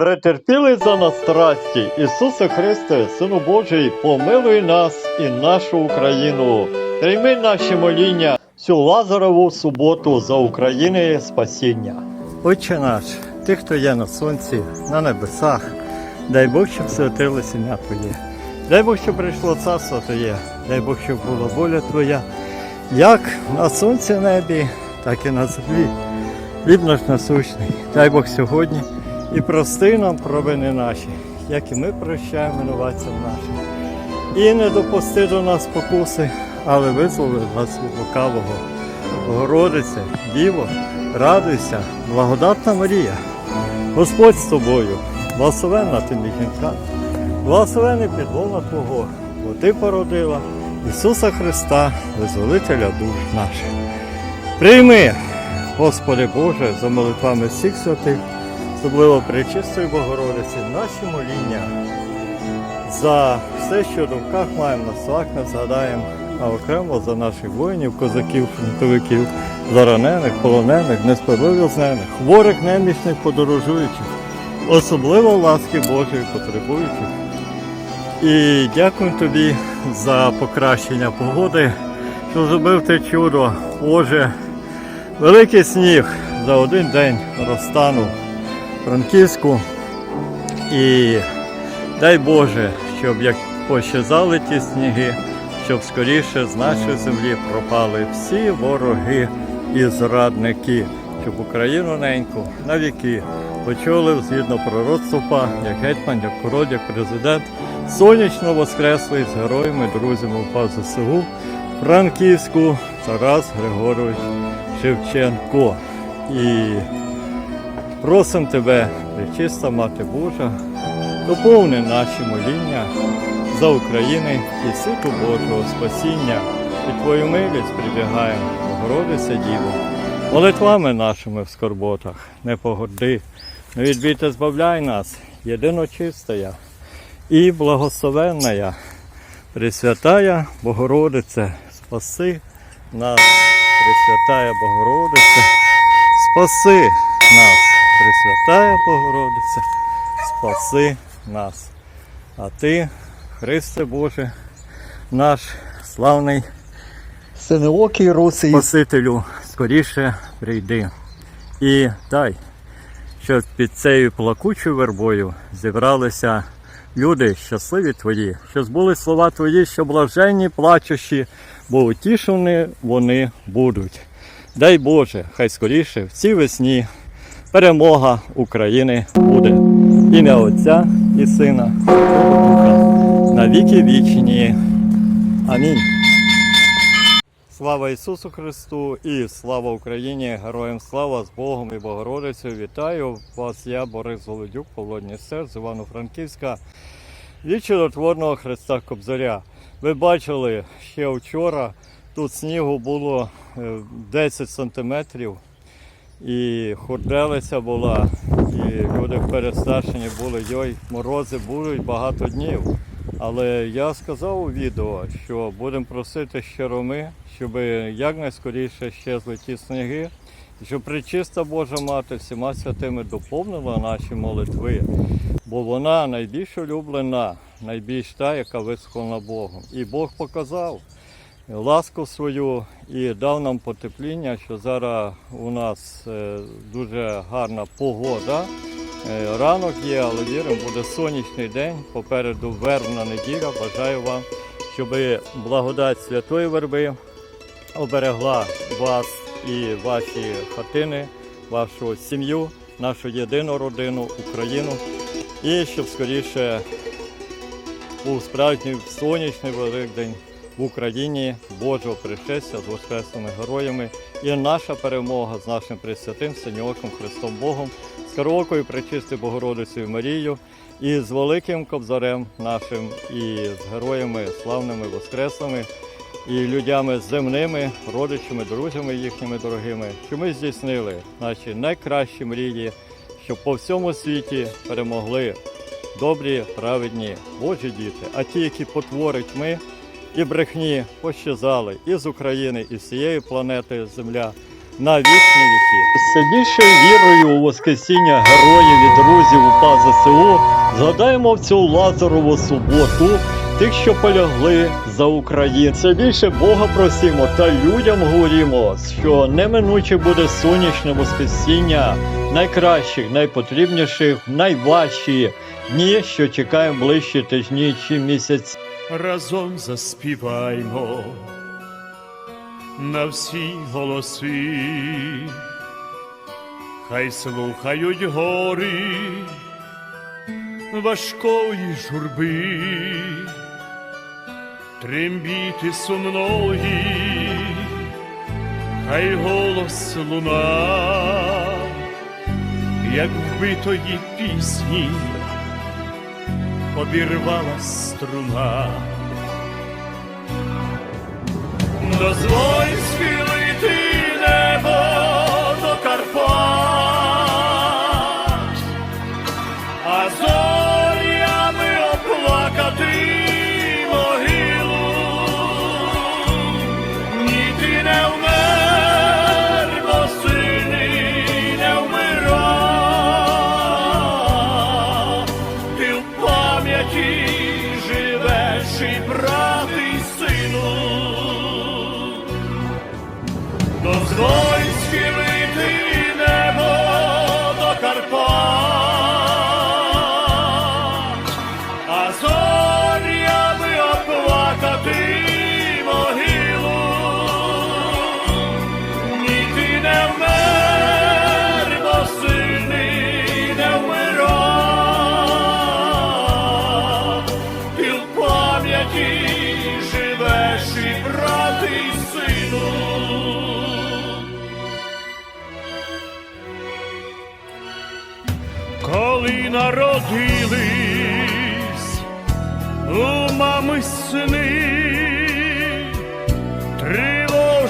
Претерпіли за нас страсті, Ісусе Христе, Сину Божий, помилуй нас і нашу Україну. Прийми наші моління цю Лазарову суботу за України спасіння. Отче наш, ти, хто є на сонці, на небесах, дай Бог, щоб святилось ім'я Твоє. Дай Бог, щоб прийшло царство Твоє, дай Бог, щоб була воля Твоя, як на сонці небі, так і на землі. Хліб наш насущний, дай Бог сьогодні і прости нам провини наші, як і ми прощаємо винуватцям нашим. І не допусти до нас покуси, але визволи нас від лукавого. Богородице, Діво, радуйся, благодатна Марія, Господь з тобою, благословенна ти між жінками, благословений підлона Твого, бо Ти породила Ісуса Христа, визволителя душ наших. Прийми, Господи Боже, за молитвами всіх святих, особливо Пречистої Богородиці, наші моління за все, що в думках маємо, на словах не згадаємо, а окремо за наших воїнів, козаків, фронтовиків, за ранених, полонених, несправедливих, хворих, немічних, подорожуючих, особливо ласки Божої потребуючих. І дякую тобі за покращення погоди, що зробив те чудо. Боже, великий сніг за один день розтанув Франківську. І дай Боже, щоб як пощазали ті сніги, щоб скоріше з нашої землі пропали всі вороги і зрадники, щоб Україну неньку навіки почули згідно пророцтва, як гетьман, як король, як президент, сонячно воскреслий з героями, друзями УПА ЗСУ, Франківську Тарас Григорович Шевченко. І просимо тебе, пречиста Мати Божа, доповни наші моління за України і світу Божого спасіння. І Твою милість прибігаємо, Богородиця Діво, молитвами нашими в скорботах, не погорди, не відбійте, збавляй нас, єдино чистая і благословенная, Пресвятая Богородице, спаси нас, Пресвятая Богородице, спаси нас, Пресвятая Богородице, спаси нас. А ти, Христе Боже, наш славний Синеокий русий. Спасителю, скоріше прийди. І дай, щоб під цією плакучою вербою зібралися люди щасливі твої, що збули слова твої, що блаженні, плачущі, бо утішені вони будуть. Дай Боже, хай скоріше в цій весні перемога України буде. Ім'я Отця і Сина, і Духа, на віки вічні. Амінь. Слава Ісусу Христу і слава Україні! Героям слава з Богом і Богородицею! Вітаю вас, я Борис Голодюк, Полонній серце Івано-Франківська від чудотворного Христа Кобзаря. Ви бачили ще вчора, тут снігу було е, 10 сантиметрів і хурделиця була, і люди перестрашені були, йой, морози будуть багато днів. Але я сказав у відео, що будемо просити щиро ми, щоб якнайскоріше щезли ті сніги, щоб причиста Божа Мати всіма святими доповнила наші молитви, бо вона найбільш улюблена, найбільш та, яка висхолена Богом. І Бог показав ласку свою і дав нам потепління, що зараз у нас е, дуже гарна погода. Е, Ранок є, але віримо, буде сонячний день. Попереду вербна неділя. Бажаю вам, щоб благодать святої верби оберегла вас і ваші хатини, вашу сім'ю, нашу єдину родину, Україну. І щоб скоріше був справжній сонячний великдень в Україні Божого пришестя з воскресними героями. І наша перемога з нашим Пресвятим Синьоком Христом Богом, з Карокою Пречистою Богородицею Марією і з великим кобзарем нашим, і з героями славними воскреслими, і людями земними, родичами, друзями їхніми дорогими, що ми здійснили наші найкращі мрії, щоб по всьому світі перемогли добрі, праведні Божі діти, а ті, які потворить ми і брехні пощазали і з України, і з цієї планети Земля. на вічні віки. Все більшою вірою у Воскресіння героїв і друзів УПА ЗСУ згадаємо в цю Лазарову суботу тих, що полягли за Україну. Все більше Бога просимо та людям говоримо, що неминуче буде сонячне Воскресіння найкращих, найпотрібніших, найважчі дні, що чекає ближчі тижні чи місяці. Разом заспіваймо на всі голоси, хай слухають гори важкої журби, трембіти сумної, хай голос луна, як вбитої пісні обірвала струна. Дозволь схилити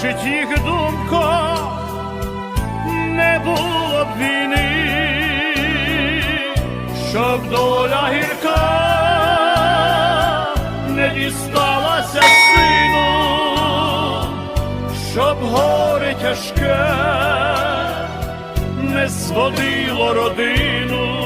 тривожить їх думка, не було б війни, щоб доля гірка не дісталася сину, щоб горе тяжке не зводило родину.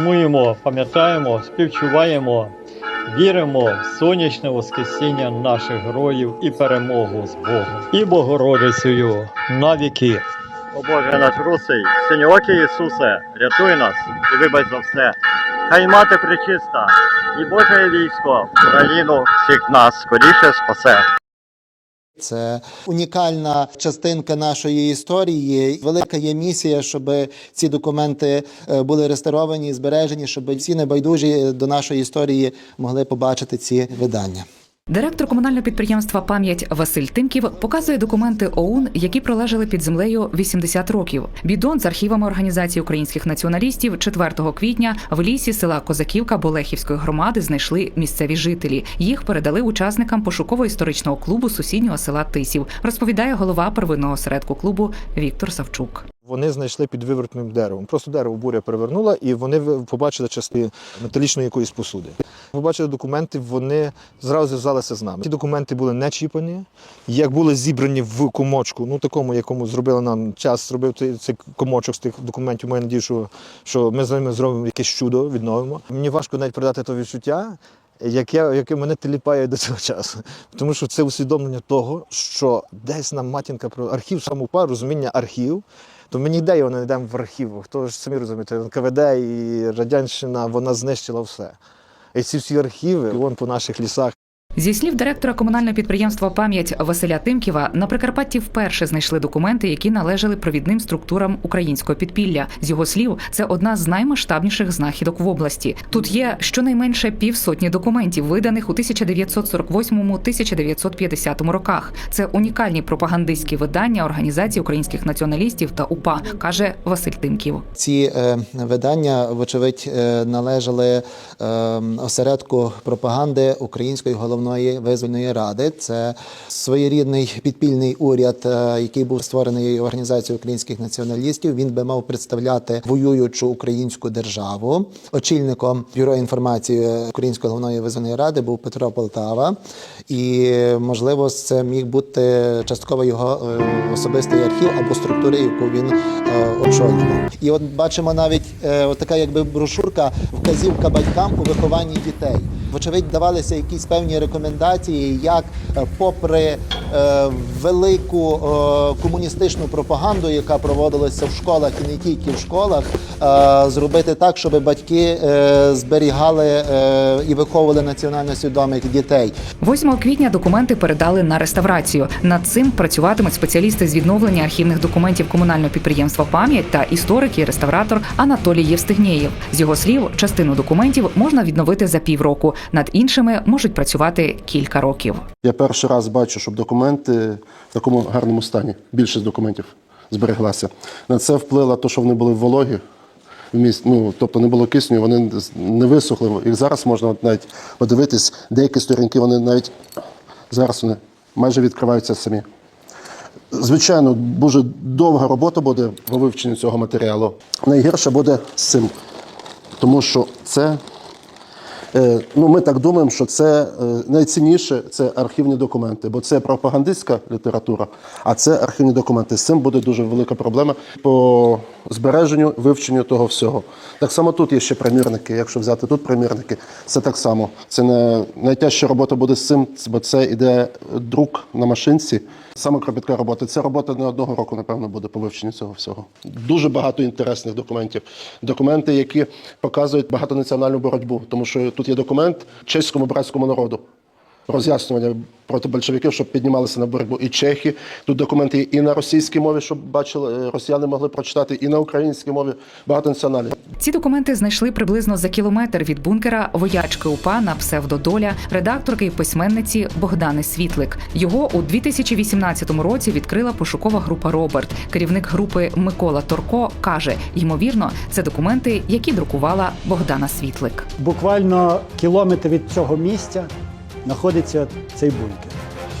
Сумуємо, пам'ятаємо, співчуваємо, віримо в сонячне воскресіння наших героїв і перемогу з Богом і Богородицею на віки. О Боже наш русий, синьоокий Ісусе, рятуй нас і вибач за все. Хай мати причиста, і Боже військо, Україну всіх нас скоріше спасе. Це унікальна частинка нашої історії. Велика є місія, щоб ці документи е, були реставровані, збережені, щоб всі небайдужі до нашої історії могли побачити ці видання. Директор комунального підприємства Пам'ять Василь Тимків показує документи ОУН, які пролежали під землею 80 років. Бідон з архівами організації українських націоналістів 4 квітня в лісі села Козаківка Болехівської громади знайшли місцеві жителі. Їх передали учасникам пошуково-історичного клубу сусіднього села Тисів. Розповідає голова первинного осередку клубу Віктор Савчук. Вони знайшли під вивертним деревом. Просто дерево буря перевернула, і вони побачили частини металічної якоїсь посуди. Побачили документи, вони зразу зв'язалися з нами. Ті документи були не чіпані, як були зібрані в комочку, ну такому, якому зробили нам час, зробив цей, комочок з тих документів. Маю надію, що, що ми з ними зробимо якесь чудо, відновимо. Мені важко навіть передати то відчуття. Яке, яке мене теліпає до цього часу. Тому що це усвідомлення того, що десь нам матінка про архів самопа, розуміння архів, то ми ніде його не знайдемо в архівах. Хто ж самі розумієте, НКВД і Радянщина вона знищила все. І ці всі архіви, вон по наших лісах, Зі слів директора комунального підприємства Пам'ять Василя Тимківа на Прикарпатті вперше знайшли документи, які належали провідним структурам українського підпілля. З його слів, це одна з наймасштабніших знахідок в області. Тут є щонайменше півсотні документів, виданих у 1948-1950 роках. Це унікальні пропагандистські видання організації українських націоналістів та УПА, каже Василь Тимків. Ці е, видання, вочевидь, е, належали е, осередку пропаганди Української головної визвольної ради. Це своєрідний підпільний уряд, е, який був створений організацією українських націоналістів. Він би мав представляти воюючу українську державу. Очільником бюро інформації Української головної визвольної ради був Петро Полтава, і можливо, це міг бути частково його е, особистий архів або структури, яку він е, очолював. І от бачимо навіть така якби брошурка вказівка батькам у вихованні дітей. Вочевидь, давалися якісь певні рекомендації, як, е, попри велику е, комуністичну пропаганду, яка проводилася в школах і не тільки в школах, е, зробити так, щоб батьки е, зберігали е, і виховували національно свідомих дітей. 8 квітня документи передали на реставрацію. Над цим працюватимуть спеціалісти з відновлення архівних документів комунального підприємства Пам'ять та історик і реставратор Анатолій Євстигнєєв. З його слів, частину документів можна відновити за півроку. Над іншими можуть працювати кілька років. Я перший раз бачу, щоб документи в такому гарному стані, більшість документів збереглася. На це вплило те, що вони були вологі, в міст, ну, тобто не було кисню, вони не висохли. Їх зараз можна навіть подивитись, деякі сторінки вони навіть зараз вони майже відкриваються самі. Звичайно, дуже довга робота буде по вивченню цього матеріалу. Найгірше буде з цим, тому що це Ну, ми так думаємо, що це е, найцінніше це архівні документи, бо це пропагандистська література, а це архівні документи. З цим буде дуже велика проблема по збереженню, вивченню того всього. Так само тут є ще примірники. Якщо взяти тут примірники, це так само. Це не найтяжча робота буде з цим, бо це іде друк на машинці. Саме кропітка робота. Це робота не одного року, напевно, буде по вивченню цього всього. Дуже багато інтересних документів. Документи, які показують багатонаціональну боротьбу, тому що тут є документ чеському братському народу. Роз'яснювання проти большевиків, щоб піднімалися на боротьбу і чехи. Тут документи є і на російській мові, щоб бачили, е, росіяни могли прочитати, і на українській мові багатонаціональні. Ці документи знайшли приблизно за кілометр від бункера воячки УПА на псевдодоля, редакторки і письменниці Богдани Світлик. Його у 2018 році відкрила пошукова група Роберт. Керівник групи Микола Торко каже: ймовірно, це документи, які друкувала Богдана Світлик. Буквально кілометр від цього місця знаходиться цей бункер.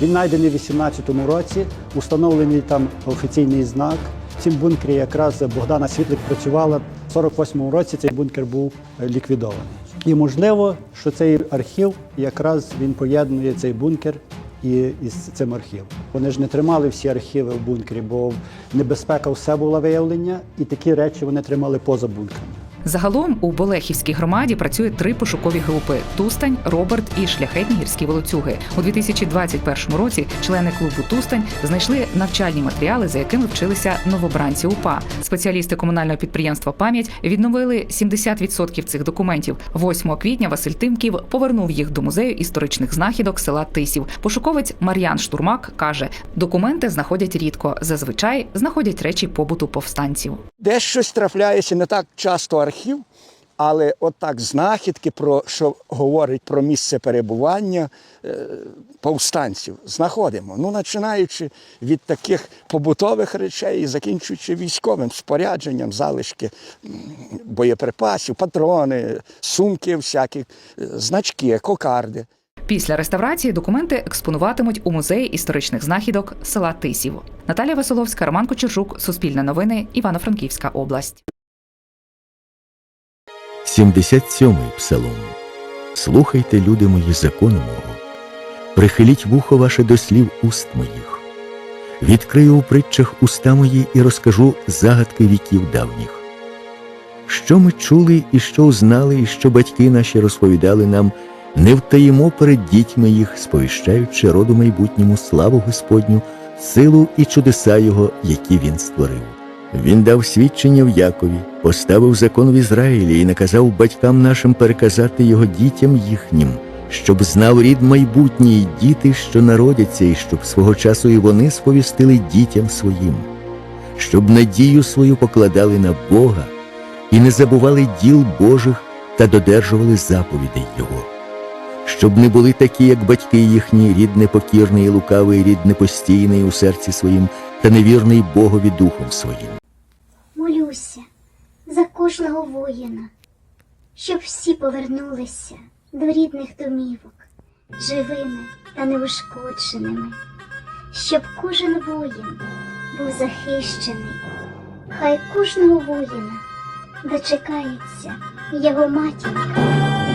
Він знайдений в 18-му році, установлений там офіційний знак. В цім бункері якраз Богдана Світлик працювала. В 48-му році цей бункер був е, ліквідований. І можливо, що цей архів якраз він поєднує цей бункер і із цим архівом. Вони ж не тримали всі архіви в бункері, бо небезпека все була виявлення, і такі речі вони тримали поза бункером. Загалом у Болехівській громаді працює три пошукові групи: Тустань, Роберт і шляхетні гірські волоцюги. У 2021 році члени клубу Тустань знайшли навчальні матеріали, за якими вчилися новобранці УПА. Спеціалісти комунального підприємства Пам'ять відновили 70% цих документів. 8 квітня Василь Тимків повернув їх до музею історичних знахідок села Тисів. Пошуковець Мар'ян Штурмак каже: документи знаходять рідко. Зазвичай знаходять речі побуту повстанців. Десь щось трапляється не так часто архів, але отак знахідки, про, що говорить про місце перебування е, повстанців, знаходимо. Ну, починаючи від таких побутових речей і закінчуючи військовим спорядженням, залишки боєприпасів, патрони, сумки, всякі, е, значки, кокарди. Після реставрації документи експонуватимуть у музеї історичних знахідок села Тисів. Наталія Василовська, Роман Кочержук, Суспільне новини, Івано-Франківська область. 77-й псалом. Слухайте, люди мої, закону мого. Прихиліть вухо ваше до слів уст моїх. Відкрию у притчах уста мої і розкажу загадки віків давніх. Що ми чули і що узнали, і що батьки наші розповідали нам, не втаїмо перед дітьми їх, сповіщаючи роду майбутньому славу Господню, силу і чудеса Його, які він створив. Він дав свідчення в Якові, поставив закон в Ізраїлі і наказав батькам нашим переказати його дітям їхнім, щоб знав рід майбутній діти, що народяться, і щоб свого часу і вони сповістили дітям своїм, щоб надію свою покладали на Бога і не забували діл Божих та додержували заповідей Його, щоб не були такі, як батьки їхні, рід непокірний і лукавий, рід непостійний у серці своїм та невірний Богові духом своїм. Кожного воїна, щоб всі повернулися до рідних домівок, живими та неушкодженими, щоб кожен воїн був захищений, хай кожного воїна дочекається його матінка.